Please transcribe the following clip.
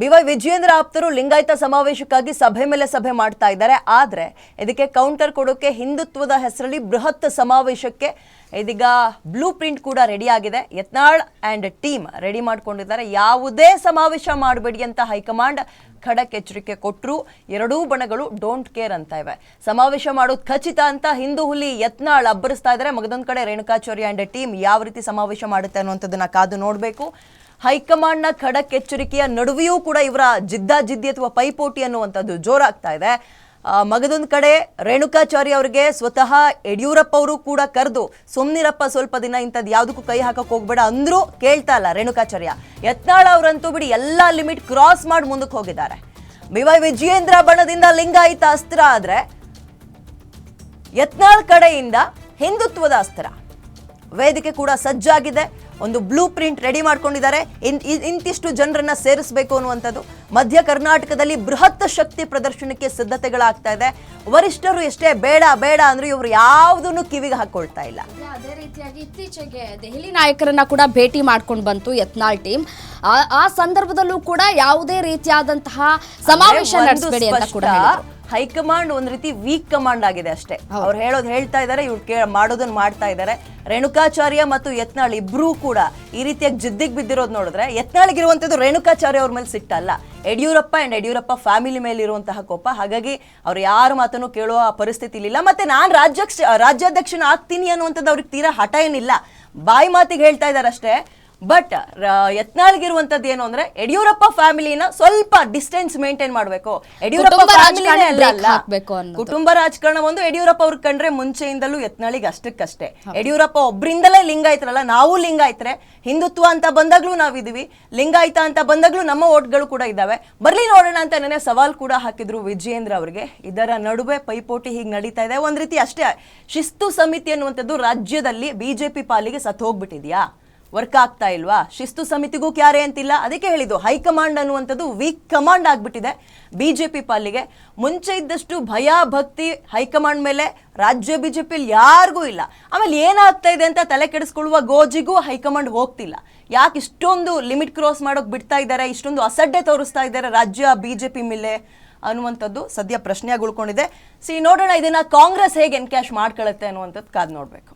B Y Vijayendra ಆಪ್ತರು ಲಿಂಗಾಯತ ಸಮಾವೇಶಕ್ಕಾಗಿ ಸಭೆ ಮೇಲೆ ಸಭೆ ಮಾಡ್ತಾ ಇದ್ದಾರೆ. ಆದರೆ ಇದಕ್ಕೆ ಕೌಂಟರ್ ಕೊಡೋಕೆ ಹಿಂದುತ್ವದ ಹೆಸರಲ್ಲಿ ಬೃಹತ್ ಸಮಾವೇಶಕ್ಕೆ ಇದೀಗ ಬ್ಲೂ ಪ್ರಿಂಟ್ ಕೂಡ ರೆಡಿ ಆಗಿದೆ. ಯತ್ನಾಳ್ ಆ್ಯಂಡ್ ಟೀಮ್ ರೆಡಿ ಮಾಡ್ಕೊಂಡಿದ್ದಾರೆ. ಯಾವುದೇ ಸಮಾವೇಶ ಮಾಡಬೇಡಿ ಅಂತ ಹೈಕಮಾಂಡ್ ಖಡಕ್ ಎಚ್ಚರಿಕೆ ಕೊಟ್ಟರು ಎರಡೂ ಬಣಗಳು ಡೋಂಟ್ ಕೇರ್ ಅಂತ ಇವೆ. ಸಮಾವೇಶ ಮಾಡೋದು ಖಚಿತ ಅಂತ ಹಿಂದೂ ಹುಲಿ ಯತ್ನಾಳ್ ಅಬ್ಬರಿಸ್ತಾ ಇದ್ದಾರೆ. ಮಗದೊಂದು ಕಡೆ ರೇಣುಕಾಚಾರ್ಯ ಆ್ಯಂಡ್ ಟೀಮ್ ಯಾವ ರೀತಿ ಸಮಾವೇಶ ಮಾಡುತ್ತೆ ಅನ್ನುವಂಥದ್ದನ್ನು ಕಾದು ನೋಡಬೇಕು. ಹೈಕಮಾಂಡ್ನ ಖಡಕ್ ಎಚ್ಚರಿಕೆಯ ನಡುವೆಯೂ ಕೂಡ ಇವರ ಜಿದ್ದಾಜಿದ್ದಿ ಅಥವಾ ಪೈಪೋಟಿ ಅನ್ನುವಂಥದ್ದು ಜೋರಾಗ್ತಾ ಇದೆ. ಮಗದೊಂದು ಕಡೆ ರೇಣುಕಾಚಾರ್ಯ ಅವರಿಗೆ ಸ್ವತಃ ಯಡಿಯೂರಪ್ಪ ಅವರು ಕೂಡ ಕರೆದು, ಸುಮ್ನಿರಪ್ಪ, ಸ್ವಲ್ಪ ದಿನ ಇಂಥದ್ದು ಯಾವುದಕ್ಕೂ ಕೈ ಹಾಕಕ್ಕೆ ಹೋಗ್ಬೇಡ ಅಂದ್ರೂ ಕೇಳ್ತಾ ಇಲ್ಲ ರೇಣುಕಾಚಾರ್ಯ. ಯತ್ನಾಳ್ ಅವರಂತೂ ಬಿಡಿ ಎಲ್ಲಾ ಲಿಮಿಟ್ ಕ್ರಾಸ್ ಮಾಡಿ ಮುಂದಕ್ಕೆ ಹೋಗಿದ್ದಾರೆ. ಬಿ ವೈ ವಿಜಯೇಂದ್ರ ಬಣದಿಂದ ಲಿಂಗಾಯಿತ ಅಸ್ತ್ರ ಆದರೆ, ಯತ್ನಾಳ್ ಕಡೆಯಿಂದ ಹಿಂದುತ್ವದ ಅಸ್ತ್ರ. ವೇದಿಕೆ ಕೂಡ ಸಜ್ಜಾಗಿದೆ. ಒಂದು ಬ್ಲೂ ಪ್ರಿಂಟ್ ರೆಡಿ ಮಾಡ್ಕೊಂಡಿದ್ದಾರೆ. ಇನ್- ಇಂತಿಷ್ಟು ಜನರನ್ನ ಸೇರಿಸಬೇಕು ಅನ್ನುವಂಥದ್ದು. ಮಧ್ಯ ಕರ್ನಾಟಕದಲ್ಲಿ ಬೃಹತ್ ಶಕ್ತಿ ಪ್ರದರ್ಶನಕ್ಕೆ ಸಿದ್ಧತೆಗಳಾಗ್ತಾ ಇದೆ. ವರಿಷ್ಠರು ಎಷ್ಟೇ ಬೇಡ ಬೇಡ ಅಂದ್ರೆ ಇವರು ಯಾವುದನ್ನು ಕಿವಿಗೆ ಹಾಕೊಳ್ತಾ ಇಲ್ಲ. ಅದೇ- ರೀತಿಯಾಗಿ ಇತ್ತೀಚೆಗೆ ದೆಹಲಿ ನಾಯಕರನ್ನ ಕೂಡ ಭೇಟಿ ಮಾಡ್ಕೊಂಡು ಬಂತು ಯತ್ನಾಳ್ ಟೀಮ್. ಆ- ಆ ಸಂದರ್ಭದಲ್ಲೂ ಕೂಡ ಯಾವುದೇ ರೀತಿಯಾದಂತಹ ಸಮಾವೇಶ ನಡೆಸಬೇಡಿ ಅಂತ ಕೂಡ. ಹೈಕಮಾಂಡ್ ಒಂದ್ ರೀತಿ ವೀಕ್ ಕಮಾಂಡ್ ಆಗಿದೆ ಅಷ್ಟೇ. ಅವ್ರು ಹೇಳೋದು ಹೇಳ್ತಾ ಇದ್ದಾರೆ ಇವ್ರು ಕೇ ಮಾಡೋದನ್ನ ಮಾಡ್ತಾ ಇದ್ದಾರೆ ರೇಣುಕಾಚಾರ್ಯ ಮತ್ತು ಯತ್ನಾಳ್ ಇಬ್ರೂ ಕೂಡ ಈ ರೀತಿಯಾಗಿ ಜಿದ್ದಿಗೆ ಬಿದ್ದಿರೋದು ನೋಡಿದ್ರೆ ಯತ್ನಾಳ್ಗಿರುವಂತದ್ದು ರೇಣುಕಾಚಾರ್ಯ ಅವ್ರ ಮೇಲೆ ಸಿಟ್ಟಲ್ಲ. ಯಡಿಯೂರಪ್ಪ ಅಂಡ್ ಯಡಿಯೂರಪ್ಪ ಫ್ಯಾಮಿಲಿ ಮೇಲೆ ಇರುವಂತಹ ಕೋಪ. ಹಾಗಾಗಿ ಅವ್ರು ಯಾರ ಮಾತನ್ನು ಕೇಳುವ ಪರಿಸ್ಥಿತಿ ಇಲ್ಲ ಮತ್ತೆ ನಾನು ರಾಜ್ಯ ರಾಜ್ಯಾಧ್ಯಕ್ಷನ ಆಗ್ತೀನಿ ಅನ್ನುವಂಥದ್ದು ಅವ್ರಿಗೆ ತೀರಾ ಹಠ ಏನಿಲ್ಲ. ಬಾಯಿ ಮಾತಿಗೆ ಹೇಳ್ತಾ ಇದ್ದಾರೆ ಅಷ್ಟೇ ಬಟ್ ಯತ್ನಾಳ್ಗಿರುವಂತದ್ದು ಏನು ಅಂದ್ರೆ ಯಡಿಯೂರಪ್ಪ ಫ್ಯಾಮಿಲಿನ ಸ್ವಲ್ಪ ಡಿಸ್ಟೆನ್ಸ್ ಮೇಂಟೈನ್ ಮಾಡಬೇಕು. ಯಡಿಯೂರಪ್ಪ ಕುಟುಂಬ ಫ್ಯಾಮಿಲಿನೇ ರಾಜಕಾರಣ ಅಲ್ಲ. ಕುಟುಂಬ ಒಂದು ಯಡಿಯೂರಪ್ಪ ಅವ್ರ ಕಂಡ್ರೆ ಮುಂಚೆಯಿಂದಲೂ ಯತ್ನಾಳಿಗೆ ಅಷ್ಟಕ್ಕಷ್ಟೇ. ಯಡಿಯೂರಪ್ಪ ಒಬ್ರಿಂದಲೇ ಲಿಂಗಾಯ್ತರಲ್ಲ ನಾವು ಲಿಂಗಾಯ್ತ್ರೆ. ಹಿಂದುತ್ವ ಅಂತ ಬಂದಾಗ್ಲೂ ನಾವಿದೀವಿ. ಲಿಂಗಾಯತ ಅಂತ ಬಂದಾಗ್ಲೂ ನಮ್ಮ ಓಟ್ಗಳು ಕೂಡ ಇದ್ದಾವೆ. ಬರ್ಲಿ ನೋಡೋಣ ಅಂತ ನೆನೆ ಸವಾಲ್ ಕೂಡ ಹಾಕಿದ್ರು ವಿಜಯೇಂದ್ರ ಅವರಿಗೆ. ಇದರ ನಡುವೆ ಪೈಪೋಟಿ ಹೀಗೆ ನಡೀತಾ ಇದೆ. ಒಂದ್ ರೀತಿ ಅಷ್ಟೇ ಶಿಸ್ತು ಸಮಿತಿ ಅನ್ನುವಂಥದ್ದು ರಾಜ್ಯದಲ್ಲಿ ಬಿಜೆಪಿ ಪಾಲಿಗೆ ಸತ್ತು ಹೋಗ್ಬಿಟ್ಟಿದ್ಯಾ? ವರ್ಕ್ ಆಗ್ತಾ ಇಲ್ವಾ? ಶಿಸ್ತು ಸಮಿತಿಗೂ ಕ್ಯಾರೆ ಅಂತಿಲ್ಲ. ಅದಕ್ಕೆ ಹೇಳಿದ್ದು ಹೈಕಮಾಂಡ್ ಅನ್ನುವಂಥದ್ದು ವೀಕ್ ಕಮಾಂಡ್ ಜೆ ಪಿ ಪಾಲಿಗೆ. ಮುಂಚೆ ಇದ್ದಷ್ಟು ಭಯ, ಭಕ್ತಿ ಹೈಕಮಾಂಡ್ ಮೇಲೆ ರಾಜ್ಯ ಬಿ ಜೆ ಪಿಲಿ ಯಾರಿಗೂ ಇಲ್ಲ. ಆಮೇಲೆ ಏನಾಗ್ತಾ ಇದೆ ಅಂತ ತಲೆ ಕೆಡಿಸ್ಕೊಳ್ಳುವ ಗೋಜಿಗೂ ಹೈಕಮಾಂಡ್ ಹೋಗ್ತಿಲ್ಲ. ಯಾಕೆ ಇಷ್ಟೊಂದು ಲಿಮಿಟ್ ಕ್ರಾಸ್ ಮಾಡೋಕೆ ಬಿಡ್ತಾ ಇದ್ದಾರೆ, ಇಷ್ಟೊಂದು ಅಸಡ್ಡೆ ತೋರಿಸ್ತಾ ಇದ್ದಾರೆ ರಾಜ್ಯ ಬಿ ಜೆ ಪಿ ಮೇಲೆ ಅನ್ನುವಂಥದ್ದು ಸದ್ಯ ಪ್ರಶ್ನೆಯಾಗಿ ಉಳ್ಕೊಂಡಿದೆ. ಸಿ ನೋಡೋಣ, ಇದನ್ನು ಕಾಂಗ್ರೆಸ್ ಹೇಗೆ ಎನ್ಕ್ಯಾಶ್ ಮಾಡ್ಕೊಳ್ಳುತ್ತೆ ಅನ್ನುವಂಥದ್ದು ಕಾದು ನೋಡ್ಬೇಕು.